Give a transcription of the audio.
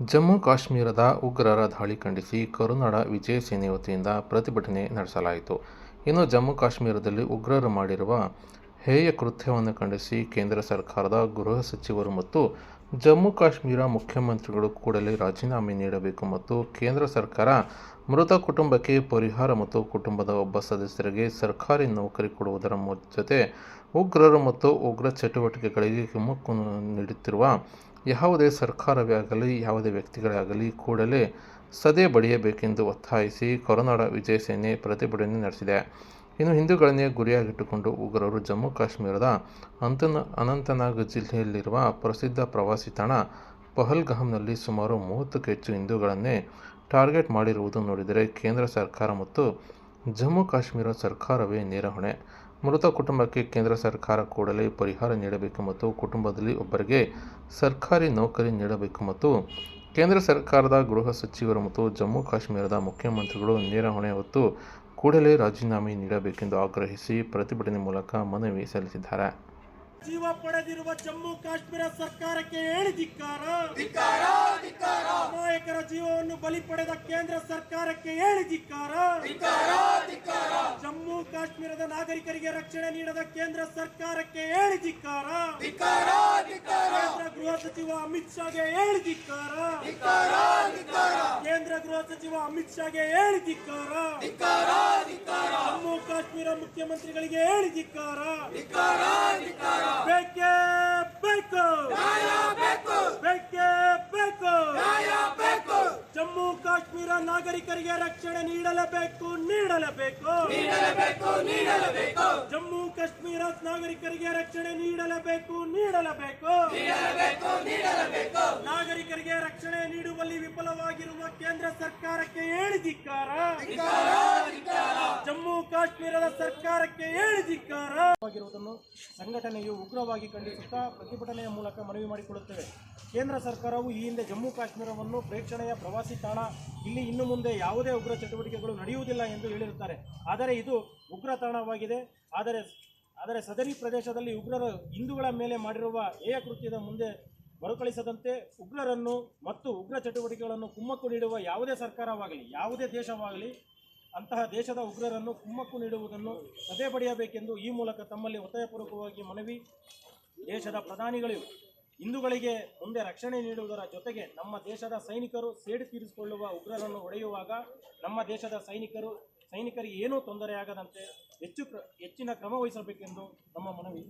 ಜಮ್ಮು ಕಾಶ್ಮೀರದ ಉಗ್ರರ ದಾಳಿ ಖಂಡಿಸಿ ಕರುನಾಡ ವಿಜಯ ಸೇನೆ ವತಿಯಿಂದ ಪ್ರತಿಭಟನೆ ನಡೆಸಲಾಯಿತು. ಇನ್ನು ಜಮ್ಮು ಕಾಶ್ಮೀರದಲ್ಲಿ ಉಗ್ರರು ಮಾಡಿರುವ ಹೇಯ ಕೃತ್ಯವನ್ನು ಖಂಡಿಸಿ ಕೇಂದ್ರ ಸರ್ಕಾರದ ಗೃಹ ಸಚಿವರು ಮತ್ತು ಜಮ್ಮು ಕಾಶ್ಮೀರ ಮುಖ್ಯಮಂತ್ರಿಗಳು ಕೂಡಲೇ ರಾಜೀನಾಮೆ ನೀಡಬೇಕು ಮತ್ತು ಕೇಂದ್ರ ಸರ್ಕಾರ ಮೃತ ಕುಟುಂಬಕ್ಕೆ ಪರಿಹಾರ ಮತ್ತು ಕುಟುಂಬದ ಒಬ್ಬ ಸದಸ್ಯರಿಗೆ ಸರ್ಕಾರಿ ನೌಕರಿ ಕೊಡುವುದರ ಜೊತೆ ಉಗ್ರರು ಮತ್ತು ಉಗ್ರ ಚಟುವಟಿಕೆಗಳಿಗೆ ಕಿಮ್ಮಕ್ಕು ನೀಡುತ್ತಿರುವ ಯಾವುದೇ ಸರ್ಕಾರವೇ ಆಗಲಿ, ಯಾವುದೇ ವ್ಯಕ್ತಿಗಳೇ ಆಗಲಿ ಕೂಡಲೇ ಸದೆ ಬಡಿಯಬೇಕೆಂದು ಒತ್ತಾಯಿಸಿ ಕರುನಾಡ ವಿಜಯ ಸೇನೆ ಪ್ರತಿಭಟನೆ ನಡೆಸಿದೆ. ಇನ್ನು ಹಿಂದೂಗಳನ್ನೇ ಗುರಿಯಾಗಿಟ್ಟುಕೊಂಡು ಉಗ್ರರು ಜಮ್ಮು ಕಾಶ್ಮೀರದ ಅಂತನ ಅನಂತನಾಗ್ ಜಿಲ್ಲೆಯಲ್ಲಿರುವ ಪ್ರಸಿದ್ಧ ಪ್ರವಾಸಿ ತಾಣ ಪಹಲ್ಗಾಮ್ನಲ್ಲಿ ಸುಮಾರು ಮೂವತ್ತಕ್ಕೂ ಹೆಚ್ಚು ಹಿಂದೂಗಳನ್ನೇ ಟಾರ್ಗೆಟ್ ಮಾಡಿರುವುದು ನೋಡಿದರೆ ಕೇಂದ್ರ ಸರ್ಕಾರ ಮತ್ತು ಜಮ್ಮು ಕಾಶ್ಮೀರ ಸರ್ಕಾರವೇ ನೇರ ಹೊಣೆ. ಮೃತ ಕುಟುಂಬಕ್ಕೆ ಕೇಂದ್ರ ಸರ್ಕಾರ ಕೂಡಲೇ ಪರಿಹಾರ ನೀಡಬೇಕು ಮತ್ತು ಕುಟುಂಬದಲ್ಲಿ ಒಬ್ಬರಿಗೆ ಸರ್ಕಾರಿ ನೌಕರಿ ನೀಡಬೇಕು ಮತ್ತು ಕೇಂದ್ರ ಸರ್ಕಾರದ ಗೃಹ ಸಚಿವರು ಮತ್ತು ಜಮ್ಮು ಕಾಶ್ಮೀರದ ಮುಖ್ಯಮಂತ್ರಿಗಳು ನೇರ ಹೊಣೆ ಹೊತ್ತು ಕೂಡಲೇ ರಾಜೀನಾಮೆ ನೀಡಬೇಕೆಂದು ಆಗ್ರಹಿಸಿ ಪ್ರತಿಭಟನೆ ಮೂಲಕ ಮನವಿ ಸಲ್ಲಿಸಿದ್ದಾರೆ. ಜೀವ ಪಡೆದಿರುವ ಜಮ್ಮು ಕಾಶ್ಮೀರ ಸರ್ಕಾರಕ್ಕೆ ಹೇಳಿ ಧಿಕ್ಕಾರ. ನಾಯಕರ ಜೀವವನ್ನು ಬಲಿ ಪಡೆದ ಕೇಂದ್ರ ಸರ್ಕಾರಕ್ಕೆ ಹೇಳಿ ಧಿಕ್ಕಾರ. ಜಮ್ಮು ಕಾಶ್ಮೀರದ ನಾಗರಿಕರಿಗೆ ರಕ್ಷಣೆ ನೀಡದ ಕೇಂದ್ರ ಸರ್ಕಾರಕ್ಕೆ ಹೇಳಿ ಧಿಕ್ಕಾರ. ಕೇಂದ್ರ ಗೃಹ ಸಚಿವ ಅಮಿತ್ ಶಾಗೆ ಹೇಳಿ ಧಿಕ್ಕಾರ. ಕೇಂದ್ರ ಗೃಹ ಸಚಿವ ಅಮಿತ್ ಶಾಗೆ ಹೇಳಿ ಧಿಕ್ಕಾರ. ಜಮ್ಮು ಕಾಶ್ಮೀರ ಮುಖ್ಯಮಂತ್ರಿಗಳಿಗೆ ಹೇಳಿ ಧಿಕ್ಕಾರ ನಾಗರಿಕರಿಗೆ ರಕ್ಷಣೆ ನೀಡಲೇಬೇಕು ನೀಡಲೇಬೇಕು. ಜಮ್ಮು ಕಾಶ್ಮೀರ ನಾಗರಿಕರಿಗೆ ರಕ್ಷಣೆ ನೀಡಲೇಬೇಕು ನೀಡಲೇಬೇಕು. ನಾಗರಿಕರಿಗೆ ರಕ್ಷಣೆ ನೀಡುವಲ್ಲಿ ವಿಫಲವಾಗಿರುವ ಕೇಂದ್ರ ಸರ್ಕಾರಕ್ಕೆ ಹೇಳಿದಿಕ್ಕಾರ ಜಮ್ಮು ಕಾಶ್ಮೀರದ ಸರ್ಕಾರಕ್ಕೆ ಹೇಳಿದಿಕ್ಕಾರ ಸಂಘಟನೆಯು ಉಗ್ರವಾಗಿ ಖಂಡಿಸುತ್ತಾ ಪ್ರತಿಭಟನೆಯ ಮೂಲಕ ಮನವಿ ಮಾಡಿಕೊಳ್ಳುತ್ತೇವೆ. ಕೇಂದ್ರ ಸರ್ಕಾರವು ಈ ಹಿಂದೆ ಜಮ್ಮು ಕಾಶ್ಮೀರವನ್ನು ಪ್ರೇಕ್ಷಣೆಯ ಪ್ರವಾಸಿ ತಾಣ ಇಲ್ಲಿ ಇನ್ನು ಮುಂದೆ ಯಾವುದೇ ಉಗ್ರ ಚಟುವಟಿಕೆಗಳು ನಡೆಯುವುದಿಲ್ಲ ಎಂದು ಹೇಳಿರುತ್ತಾರೆ. ಆದರೆ ಇದು ಉಗ್ರ ತಾಣವಾಗಿದೆ ಆದರೆ ಆದರೆ ಸದರಿ ಪ್ರದೇಶದಲ್ಲಿ ಉಗ್ರರು ಹಿಂದೂಗಳ ಮೇಲೆ ಮಾಡಿರುವ ಹೇಯ ಕೃತ್ಯದ ಮುಂದೆ ಮರುಕಳಿಸದಂತೆ ಉಗ್ರರನ್ನು ಮತ್ತು ಉಗ್ರ ಚಟುವಟಿಕೆಗಳನ್ನು ಕುಮ್ಮಕ್ಕು ನೀಡುವ ಯಾವುದೇ ಸರ್ಕಾರವಾಗಲಿ, ಯಾವುದೇ ದೇಶವಾಗಲಿ, ಅಂತಹ ದೇಶದ ಉಗ್ರರನ್ನು ಕುಮ್ಮಕ್ಕು ನೀಡುವುದನ್ನು ಸದೆ ಪಡೆಯಬೇಕೆಂದು ಈ ಮೂಲಕ ತಮ್ಮಲ್ಲಿ ಒತ್ತಾಯಪೂರ್ವಕವಾಗಿ ಮನವಿ ದೇಶದ ಪ್ರಧಾನಿಗಳು ಹಿಂದೂಗಳಿಗೆ ಮುಂದೆ ರಕ್ಷಣೆ ನೀಡುವುದರ ಜೊತೆಗೆ ನಮ್ಮ ದೇಶದ ಸೈನಿಕರು ಸೇಡು ತೀರಿಸಿಕೊಳ್ಳುವ ಉಗ್ರರನ್ನು ಹೊಡೆಯುವಾಗ ನಮ್ಮ ದೇಶದ ಸೈನಿಕರು, ಸೈನಿಕರಿಗೆ ಏನೂ ತೊಂದರೆಯಾಗದಂತೆ ಹೆಚ್ಚು ಹೆಚ್ಚಿನ ಕ್ರಮ ವಹಿಸಬೇಕೆಂದು ನಮ್ಮ ಮನವಿ.